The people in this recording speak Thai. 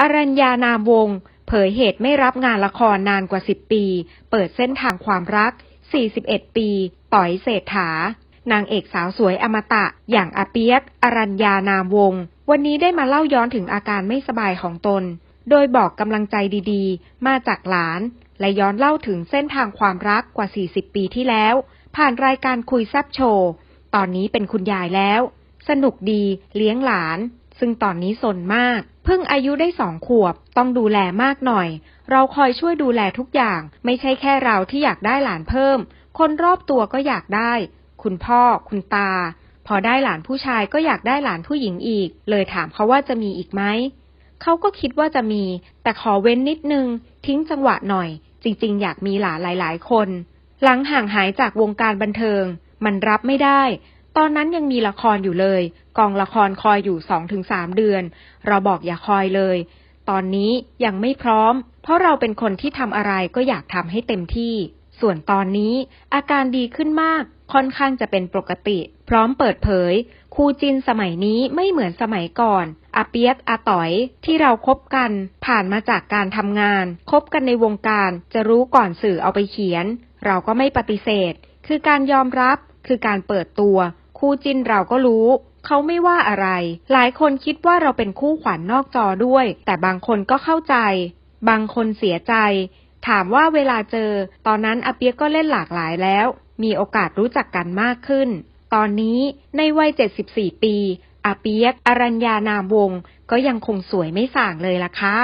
อรัญญานามวง เผยเหตุไม่รับงานละครนานกว่า 10 ปี เปิดเส้นทางความรัก 41 ปี ต่อยเศรษฐา นางเอกสาวสวยอมตะ อย่างอาเปียก อรัญญานามวง วันนี้ได้มาเล่าย้อนถึงอาการไม่สบายของตน โดยบอกกำลังใจดีๆ มาจากหลาน และย้อนเล่าถึงเส้นทางความรักกว่า 40 ปีที่แล้ว ผ่านรายการคุยแซบโชว์ ตอนนี้เป็นคุณยายแล้ว สนุกดี เลี้ยงหลาน ซึ่งตอนนี้สนมาก เพิ่งอายุได้สองขวบ ต้องดูแลมากหน่อย เราคอยช่วยดูแลทุกอย่าง ไม่ใช่แค่เราที่อยากได้หลานเพิ่ม คนรอบตัวก็อยากได้ คุณพ่อ คุณตา พอได้หลานผู้ชายก็อยากได้หลานผู้หญิงอีก เลยถามเขาว่าจะมีอีกไหม เขาก็คิดว่าจะมี แต่ขอเว้นนิดนึง ทิ้งจังหวะหน่อย จริง ๆ อยากมีหลานหลาย ๆ คน หลังห่างหายจากวงการบันเทิง มันรับไม่ได้ ตอนนั้นยังมีละครอยู่เลย กองละครคอยอยู่สองถึงสามเดือน เราบอกอย่าคอยเลย ตอนนี้ยังไม่พร้อม เพราะเราเป็นคนที่ทำอะไรก็อยากทำให้เต็มที่ ส่วนตอนนี้อาการดีขึ้นมาก ค่อนข้างจะเป็นปกติ พร้อมเปิดเผยคู่จินสมัยนี้ไม่เหมือนสมัยก่อนอาเปียกอาต๋อยที่เราคบกันผ่านมาจากการทำงานคบกันในวงการจะรู้ก่อนสื่อเอาไปเขียน เราก็ไม่ปฏิเสธ คือการยอมรับคือการเปิดตัว คู่จินเราก็รู้ เขาไม่ว่าอะไร หลายคนคิดว่าเราเป็นคู่ขวัญนนอกจอด้วย แต่บางคนก็เข้าใจ บางคนเสียใจ ถามว่าเวลาเจอ ตอนนั้นอาเปียกก็เล่นหลากหลายแล้ว มีโอกาสรู้จักกันมากขึ้น ตอนนี้ในวัย 74 ปีอาเปียก อรัญญานามวงศ์ก็ยังคงสวยไม่ส่างเลยล่ะค่ะ